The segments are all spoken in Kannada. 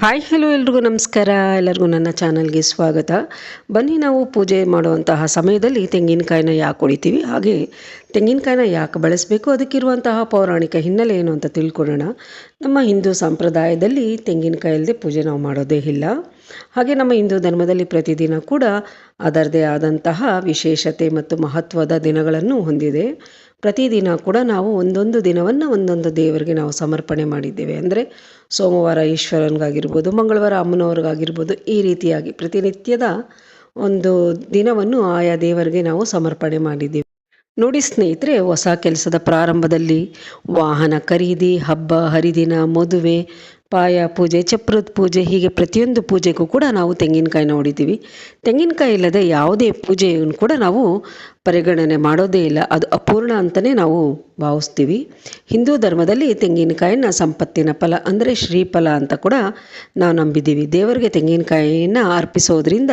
ಹಾಯ್ ಹಲೋ ಎಲ್ರಿಗೂ ನಮಸ್ಕಾರ. ಎಲ್ಲರಿಗೂ ನನ್ನ ಚಾನಲ್ಗೆ ಸ್ವಾಗತ. ಬನ್ನಿ ನಾವು ಪೂಜೆ ಮಾಡುವಂತಹ ಸಮಯದಲ್ಲಿ ತೆಂಗಿನಕಾಯಿನ ಯಾಕೆ ಹೊಡಿತೀವಿ? ಹಾಗೆ ತೆಂಗಿನಕಾಯಿನ ಯಾಕೆ ಬಳಸಬೇಕು? ಅದಕ್ಕಿರುವಂತಹ ಪೌರಾಣಿಕ ಹಿನ್ನೆಲೆ ಏನು ಅಂತ ತಿಳ್ಕೊಳ್ಳೋಣ. ನಮ್ಮ ಹಿಂದೂ ಸಂಪ್ರದಾಯದಲ್ಲಿ ತೆಂಗಿನಕಾಯಿ ಇಲ್ಲದೆ ಪೂಜೆ ನಾವು ಮಾಡೋದೇ ಇಲ್ಲ. ಹಾಗೆ ನಮ್ಮ ಹಿಂದೂ ಧರ್ಮದಲ್ಲಿ ಪ್ರತಿದಿನ ಕೂಡ ಅದರದೇ ಆದಂತಹ ವಿಶೇಷತೆ ಮತ್ತು ಮಹತ್ವದ ದಿನಗಳನ್ನು ಹೊಂದಿದೆ. ಪ್ರತಿದಿನ ಕೂಡ ನಾವು ಒಂದೊಂದು ದಿನವನ್ನು ಒಂದೊಂದು ದೇವರಿಗೆ ನಾವು ಸಮರ್ಪಣೆ ಮಾಡಿದ್ದೇವೆ. ಅಂದರೆ ಸೋಮವಾರ ಈಶ್ವರನಿಗಾಗಿರ್ಬೋದು, ಮಂಗಳವಾರ ಅಮ್ಮನವ್ರಿಗಾಗಿರ್ಬೋದು, ಈ ರೀತಿಯಾಗಿ ಪ್ರತಿನಿತ್ಯದ ಒಂದು ದಿನವನ್ನು ಆಯಾ ದೇವರಿಗೆ ನಾವು ಸಮರ್ಪಣೆ ಮಾಡಿದ್ದೇವೆ. ನೋಡಿ ಸ್ನೇಹಿತರೆ, ಹೊಸ ಕೆಲಸದ ಪ್ರಾರಂಭದಲ್ಲಿ ವಾಹನ ಖರೀದಿ, ಹಬ್ಬ, ಹರಿದಿನ, ಮದುವೆ ಪಾಯ ಪೂಜೆ, ಚಪ್ರದ ಪೂಜೆ, ಹೀಗೆ ಪ್ರತಿಯೊಂದು ಪೂಜೆಗೂ ಕೂಡ ನಾವು ತೆಂಗಿನಕಾಯಿನ ಹೊಡಿತೀವಿ. ತೆಂಗಿನಕಾಯಿ ಇಲ್ಲದೆ ಯಾವುದೇ ಪೂಜೆಯನ್ನು ಕೂಡ ನಾವು ಪರಿಗಣನೆ ಮಾಡೋದೇ ಇಲ್ಲ. ಅದು ಅಪೂರ್ಣ ಅಂತಲೇ ನಾವು ಭಾವಿಸ್ತೀವಿ. ಹಿಂದೂ ಧರ್ಮದಲ್ಲಿ ತೆಂಗಿನಕಾಯಿನ ಸಂಪತ್ತಿನ ಫಲ ಅಂದರೆ ಶ್ರೀಫಲ ಅಂತ ಕೂಡ ನಾವು ನಂಬಿದ್ದೀವಿ. ದೇವರಿಗೆ ತೆಂಗಿನಕಾಯಿಯನ್ನು ಅರ್ಪಿಸೋದ್ರಿಂದ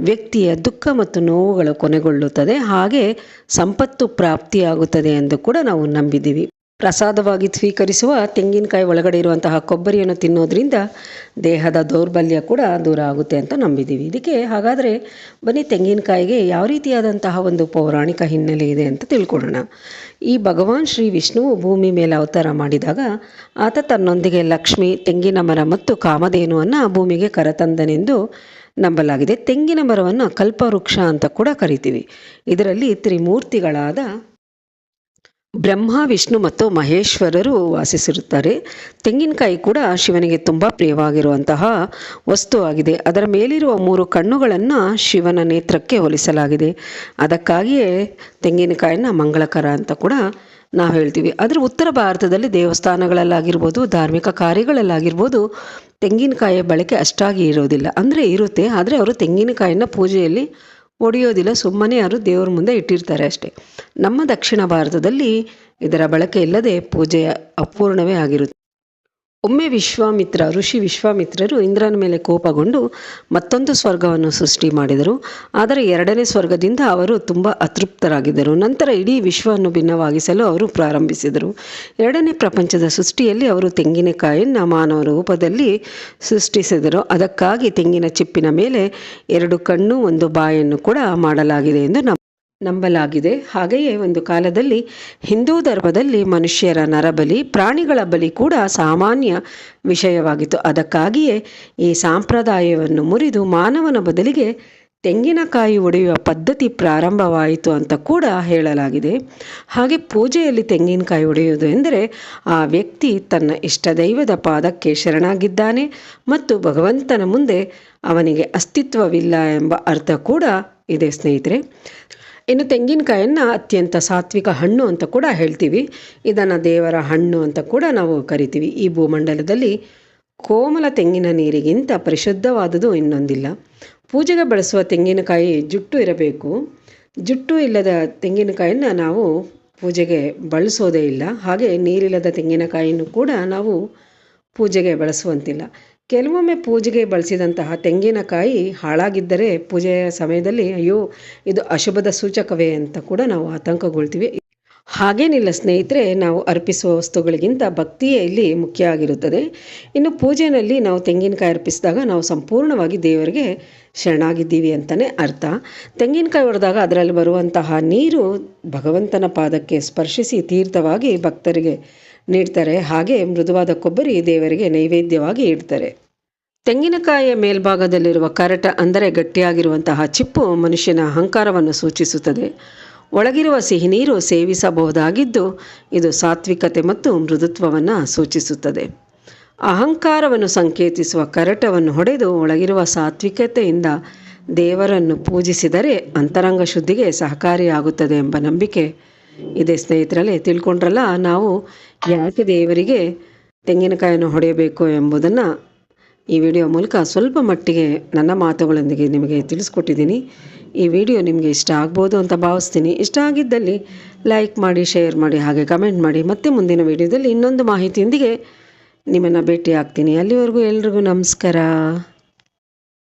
ವ್ಯಕ್ತಿಯ ದುಃಖ ಮತ್ತು ನೋವುಗಳು ಕೊನೆಗೊಳ್ಳುತ್ತದೆ. ಹಾಗೆ ಸಂಪತ್ತು ಪ್ರಾಪ್ತಿಯಾಗುತ್ತದೆ ಎಂದು ಕೂಡ ನಾವು ನಂಬಿದ್ದೀವಿ. ಪ್ರಸಾದವಾಗಿ ಸ್ವೀಕರಿಸುವ ತೆಂಗಿನಕಾಯಿ ಒಳಗಡೆ ಇರುವಂತಹ ಕೊಬ್ಬರಿಯನ್ನು ತಿನ್ನೋದ್ರಿಂದ ದೇಹದ ದೌರ್ಬಲ್ಯ ಕೂಡ ದೂರ ಆಗುತ್ತೆ ಅಂತ ನಂಬಿದ್ದೀವಿ. ಇದಕ್ಕೆ ಹಾಗಾದರೆ ಬನ್ನಿ ತೆಂಗಿನಕಾಯಿಗೆ ಯಾವ ರೀತಿಯಾದಂತಹ ಒಂದು ಪೌರಾಣಿಕ ಹಿನ್ನೆಲೆ ಇದೆ ಅಂತ ತಿಳ್ಕೊಳ್ಳೋಣ. ಈ ಭಗವಾನ್ ಶ್ರೀ ವಿಷ್ಣುವು ಭೂಮಿ ಮೇಲೆ ಅವತಾರ ಮಾಡಿದಾಗ ಆತ ತನ್ನೊಂದಿಗೆ ಲಕ್ಷ್ಮಿ, ತೆಂಗಿನ ಮರ ಮತ್ತು ಕಾಮಧೇನುವನ್ನು ಭೂಮಿಗೆ ಕರೆತಂದನೆಂದು ನಂಬಲಾಗಿದೆ. ತೆಂಗಿನ ಮರವನ್ನು ಕಲ್ಪವೃಕ್ಷ ಅಂತ ಕೂಡ ಕರಿತೀವಿ. ಇದರಲ್ಲಿ ತ್ರಿಮೂರ್ತಿಗಳಾದ ಬ್ರಹ್ಮ, ವಿಷ್ಣು ಮತ್ತು ಮಹೇಶ್ವರರು ವಾಸಿಸಿರುತ್ತಾರೆ. ತೆಂಗಿನಕಾಯಿ ಕೂಡ ಶಿವನಿಗೆ ತುಂಬ ಪ್ರಿಯವಾಗಿರುವಂತಹ ವಸ್ತುವಾಗಿದೆ ಅದರ ಮೇಲಿರುವ ಮೂರು ಕಣ್ಣುಗಳನ್ನು ಶಿವನ ನೇತ್ರಕ್ಕೆ ಹೋಲಿಸಲಾಗಿದೆ. ಅದಕ್ಕಾಗಿಯೇ ತೆಂಗಿನಕಾಯಿನ ಮಂಗಳಕರ ಅಂತ ಕೂಡ ನಾವು ಹೇಳ್ತೀವಿ. ಆದರೆ ಉತ್ತರ ಭಾರತದಲ್ಲಿ ದೇವಸ್ಥಾನಗಳಲ್ಲಾಗಿರ್ಬೋದು, ಧಾರ್ಮಿಕ ಕಾರ್ಯಗಳಲ್ಲಾಗಿರ್ಬೋದು ತೆಂಗಿನಕಾಯಿಯ ಬಳಕೆ ಅಷ್ಟಾಗಿ ಇರೋದಿಲ್ಲ. ಅಂದರೆ ಇರುತ್ತೆ, ಆದರೆ ಅವರು ತೆಂಗಿನಕಾಯಿನ ಪೂಜೆಯಲ್ಲಿ ಒಡೆಯೋದಿಲ್ಲ, ಸುಮ್ಮನೆ ಯಾರು ದೇವರ ಮುಂದೆ ಇಟ್ಟಿರ್ತಾರೆ ಅಷ್ಟೇ. ನಮ್ಮ ದಕ್ಷಿಣ ಭಾರತದಲ್ಲಿ ಇದರ ಬಳಕೆ ಇಲ್ಲದೆ ಪೂಜೆ ಅಪೂರ್ಣವೇ ಆಗಿರುತ್ತೆ ಒಮ್ಮೆ ವಿಶ್ವಾಮಿತ್ರ, ಋಷಿ ವಿಶ್ವಾಮಿತ್ರರು ಇಂದ್ರನ ಮೇಲೆ ಕೋಪಗೊಂಡು ಮತ್ತೊಂದು ಸ್ವರ್ಗವನ್ನು ಸೃಷ್ಟಿ ಮಾಡಿದರು. ಆದರೆ ಎರಡನೇ ಸ್ವರ್ಗದಿಂದ ಅವರು ತುಂಬ ಅತೃಪ್ತರಾಗಿದ್ದರು. ನಂತರ ಇಡೀ ವಿಶ್ವವನ್ನು ಭಿನ್ನವಾಗಿಸಲು ಅವರು ಪ್ರಾರಂಭಿಸಿದರು. ಎರಡನೇ ಪ್ರಪಂಚದ ಸೃಷ್ಟಿಯಲ್ಲಿ ಅವರು ತೆಂಗಿನಕಾಯಿಯನ್ನು ಮಾನವ ರೂಪದಲ್ಲಿ ಸೃಷ್ಟಿಸಿದರು. ಅದಕ್ಕಾಗಿ ತೆಂಗಿನ ಚಿಪ್ಪಿನ ಮೇಲೆ ಎರಡು ಕಣ್ಣು, ಒಂದು ಬಾಯನ್ನು ಕೂಡ ಮಾಡಲಾಗಿದೆ ಎಂದು ನಮ್ಮ ನಂಬಲಾಗಿದೆ. ಹಾಗೆಯೇ ಒಂದು ಕಾಲದಲ್ಲಿ ಹಿಂದೂ ಧರ್ಮದಲ್ಲಿ ಮನುಷ್ಯರ ನರಬಲಿ, ಪ್ರಾಣಿಗಳ ಬಲಿ ಕೂಡ ಸಾಮಾನ್ಯ ವಿಷಯವಾಗಿತ್ತು. ಅದಕ್ಕಾಗಿಯೇ ಈ ಸಂಪ್ರದಾಯವನ್ನು ಮುರಿದು ಮಾನವನ ಬದಲಿಗೆ ತೆಂಗಿನಕಾಯಿ ಒಡೆಯುವ ಪದ್ಧತಿ ಪ್ರಾರಂಭವಾಯಿತು ಅಂತ ಕೂಡ ಹೇಳಲಾಗಿದೆ. ಹಾಗೆ ಪೂಜೆಯಲ್ಲಿ ತೆಂಗಿನಕಾಯಿ ಒಡೆಯುವುದು ಎಂದರೆ ಆ ವ್ಯಕ್ತಿ ತನ್ನ ಇಷ್ಟ ದೈವದ ಪಾದಕ್ಕೆ ಶರಣಾಗಿದ್ದಾನೆ ಮತ್ತು ಭಗವಂತನ ಮುಂದೆ ಅವನಿಗೆ ಅಸ್ತಿತ್ವವಿಲ್ಲ ಎಂಬ ಅರ್ಥ ಕೂಡ ಇದೆ, ಸ್ನೇಹಿತರೆ. ಇನ್ನು ತೆಂಗಿನಕಾಯನ್ನು ಅತ್ಯಂತ ಸಾತ್ವಿಕ ಹಣ್ಣು ಅಂತ ಕೂಡ ಹೇಳ್ತೀವಿ. ಇದನ್ನು ದೇವರ ಹಣ್ಣು ಅಂತ ಕೂಡ ನಾವು ಕರಿತೀವಿ. ಈ ಭೂಮಂಡಲದಲ್ಲಿ ಕೋಮಲ ತೆಂಗಿನ ನೀರಿಗಿಂತ ಪರಿಶುದ್ಧವಾದುದು ಇನ್ನೊಂದಿಲ್ಲ. ಪೂಜೆಗೆ ಬಳಸುವ ತೆಂಗಿನಕಾಯಿ ಜುಟ್ಟು ಇರಬೇಕು. ಜುಟ್ಟು ಇಲ್ಲದ ತೆಂಗಿನಕಾಯನ್ನು ನಾವು ಪೂಜೆಗೆ ಬಳಸೋದೇ ಇಲ್ಲ. ಹಾಗೆ ನೀರಿಲ್ಲದ ತೆಂಗಿನಕಾಯಿಯನ್ನು ಕೂಡ ನಾವು ಪೂಜೆಗೆ ಬಳಸುವಂತಿಲ್ಲ. ಕೆಲವೊಮ್ಮೆ ಪೂಜೆಗೆ ಬಳಸಿದಂತಹ ತೆಂಗಿನಕಾಯಿ ಹಾಳಾಗಿದ್ದರೆ ಪೂಜೆಯ ಸಮಯದಲ್ಲಿ ಅಯ್ಯೋ, ಇದು ಅಶುಭದ ಸೂಚಕವೇ ಅಂತ ಕೂಡ ನಾವು ಆತಂಕಗೊಳ್ತೀವಿ. ಹಾಗೇನಿಲ್ಲ ಸ್ನೇಹಿತರೆ, ನಾವು ಅರ್ಪಿಸುವ ವಸ್ತುಗಳಿಗಿಂತ ಭಕ್ತಿಯೇ ಇಲ್ಲಿ ಮುಖ್ಯ ಆಗಿರುತ್ತದೆ. ಇನ್ನು ಪೂಜೆಯಲ್ಲಿ ನಾವು ತೆಂಗಿನಕಾಯಿ ಅರ್ಪಿಸಿದಾಗ ನಾವು ಸಂಪೂರ್ಣವಾಗಿ ದೇವರಿಗೆ ಶರಣಾಗಿದ್ದೀವಿ ಅಂತಲೇ ಅರ್ಥ. ತೆಂಗಿನಕಾಯಿ ಹೊಡೆದಾಗ ಅದರಲ್ಲಿ ಬರುವಂತಹ ನೀರು ಭಗವಂತನ ಪಾದಕ್ಕೆ ಸ್ಪರ್ಶಿಸಿ ತೀರ್ಥವಾಗಿ ಭಕ್ತರಿಗೆ ನೀಡ್ತಾರೆ. ಹಾಗೆ ಮೃದುವಾದ ಕೊಬ್ಬರಿ ದೇವರಿಗೆ ನೈವೇದ್ಯವಾಗಿ ಇಡ್ತಾರೆ. ತೆಂಗಿನಕಾಯಿಯ ಮೇಲ್ಭಾಗದಲ್ಲಿರುವ ಕರಟ ಅಂದರೆ ಗಟ್ಟಿಯಾಗಿರುವಂತಹ ಚಿಪ್ಪು ಮನುಷ್ಯನ ಅಹಂಕಾರವನ್ನು ಸೂಚಿಸುತ್ತದೆ. ಒಳಗಿರುವ ಸಿಹಿ ನೀರು ಸೇವಿಸಬಹುದಾಗಿದ್ದು ಇದು ಸಾತ್ವಿಕತೆ ಮತ್ತು ಮೃದುತ್ವವನ್ನು ಸೂಚಿಸುತ್ತದೆ. ಅಹಂಕಾರವನ್ನು ಸಂಕೇತಿಸುವ ಕರಟವನ್ನು ಹೊಡೆದು ಒಳಗಿರುವ ಸಾತ್ವಿಕತೆಯಿಂದ ದೇವರನ್ನು ಪೂಜಿಸಿದರೆ ಅಂತರಂಗ ಶುದ್ಧಿಗೆ ಸಹಕಾರಿಯಾಗುತ್ತದೆ ಎಂಬ ನಂಬಿಕೆ ಇದೆ ಸ್ನೇಹಿತರಲ್ಲಿ, ತಿಳ್ಕೊಂಡ್ರಲ್ಲ, ನಾವು ಯಾಕೆ ದೇವರಿಗೆ ತೆಂಗಿನಕಾಯನ್ನು ಹೊಡೆಯಬೇಕು ಎಂಬುದನ್ನು ಈ ವಿಡಿಯೋ ಮೂಲಕ ಸ್ವಲ್ಪ ಮಟ್ಟಿಗೆ ನನ್ನ ಮಾತುಗಳೊಂದಿಗೆ ನಿಮಗೆ ತಿಳಿಸ್ಕೊಟ್ಟಿದ್ದೀನಿ. ಈ ವಿಡಿಯೋ ನಿಮಗೆ ಇಷ್ಟ ಆಗ್ಬೋದು ಅಂತ ಭಾವಿಸ್ತೀನಿ. ಇಷ್ಟ ಆಗಿದ್ದಲ್ಲಿ ಲೈಕ್ ಮಾಡಿ, ಶೇರ್ ಮಾಡಿ, ಹಾಗೆ ಕಮೆಂಟ್ ಮಾಡಿ. ಮತ್ತೆ ಮುಂದಿನ ವಿಡಿಯೋದಲ್ಲಿ ಇನ್ನೊಂದು ಮಾಹಿತಿಯೊಂದಿಗೆ ನಿಮ್ಮನ್ನು ಭೇಟಿ ಆಗ್ತೀನಿ ಅಲ್ಲಿವರೆಗೂ ಎಲ್ರಿಗೂ ನಮಸ್ಕಾರ.